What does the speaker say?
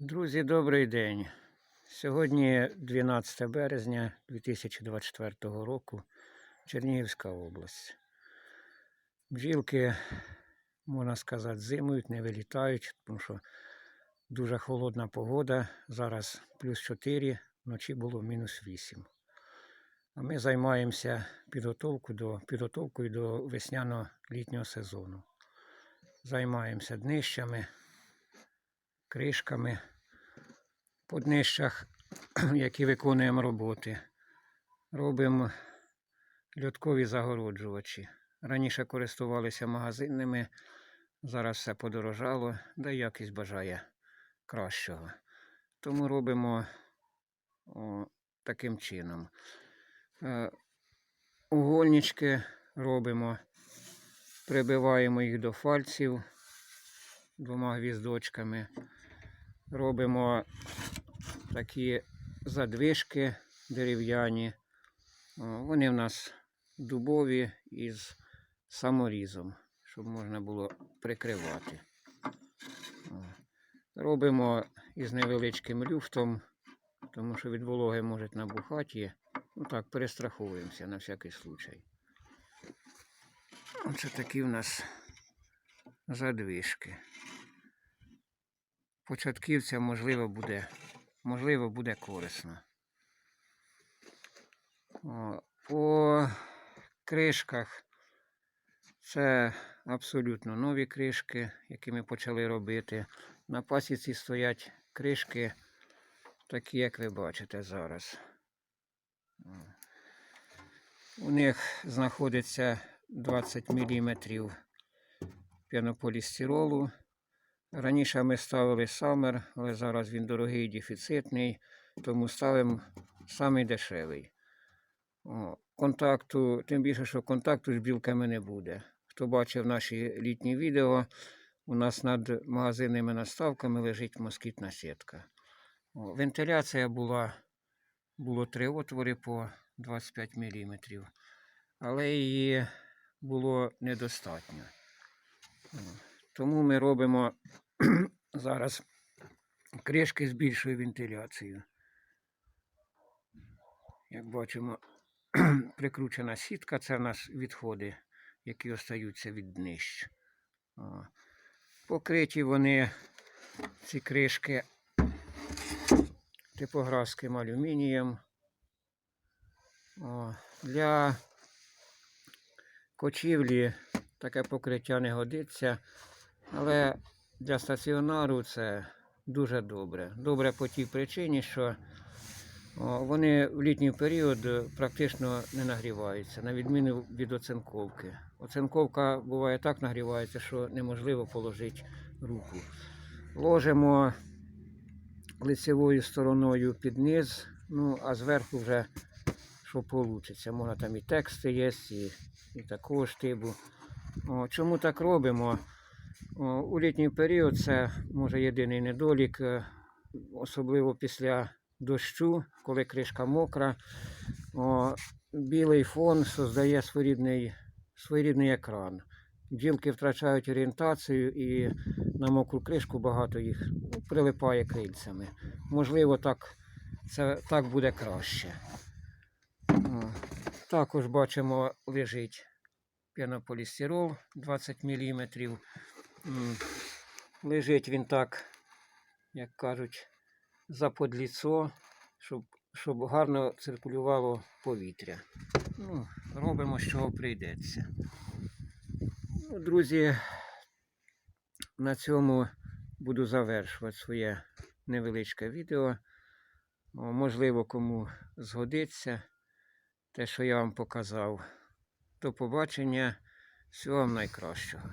Друзі, добрий день. Сьогодні 12 березня 2024 року, Чернігівська область. Бджілки, можна сказати, зимують, не вилітають, тому що дуже холодна погода. Зараз плюс 4, вночі було мінус 8. А ми займаємося підготовкою до, підготовкою до весняно-літнього сезону. Займаємося днищами, кришками по днищах, які виконуємо роботи. Робимо льоткові загороджувачі. Раніше користувалися магазинними, зараз все подорожало, да якість бажає кращого. Тому робимо о, таким чином. Е, угольнички робимо, прибиваємо їх до фальців двома гвіздочками. Робимо такі задвижки дерев'яні. Вони в нас дубові із саморізом, щоб можна було прикривати. Робимо із невеличким люфтом, тому що від вологи можуть набухати. Ну так, перестраховуємося на всякий случай. Оце такі в нас задвижки. Початківцям можливо буде, можливо, буде корисно. О, по кришках це абсолютно нові кришки, які ми почали робити. На пасіці стоять кришки, такі, як ви бачите зараз. У них знаходиться 20 мм пінополістиролу. Раніше ми ставили самер, але зараз він дорогий і дефіцитний, тому ставимо самий дешевий. Контакту, тим більше, що контакту з білками не буде. Хто бачив наші літні відео, у нас над магазинними наставками лежить москітна сітка. О, вентиляція була, було три отвори по 25 мм, але її було недостатньо. Тому ми робимо зараз кришки з більшою вентиляцією. Як бачимо, прикручена сітка, це в нас відходи, які остаються від днищ. Покриті вони, ці кришки, типографським алюмінієм. О. Для кочівлі таке покриття не годиться, але для стаціонару це дуже добре. Добре по тій причині, що вони в літній період практично не нагріваються, на відміну від оцинковки. Оцинковка буває так нагрівається, що неможливо положити руку. Ложимо лицевою стороною під низ, ну а зверху вже що вийде. Можна там і тексти є, і, і такого штибу. Чому так робимо? У літній період це може єдиний недолік, е, особливо після дощу, коли кришка мокра. Білий фон создає своєрідний, своєрідний екран. Бджілки втрачають орієнтацію і на мокру кришку багато їх прилипає крильцями. Можливо, так, це, так буде краще. Також бачимо, лежить пінополістирол 20 мм. Лежить він так, як кажуть, за подліцо, щоб, щоб гарно циркулювало повітря. Ну, робимо, чого прийдеться. Ну, друзі, на цьому буду завершувати своє невеличке відео. Можливо, кому згодиться те, що я вам показав. До побачення. Всього вам найкращого.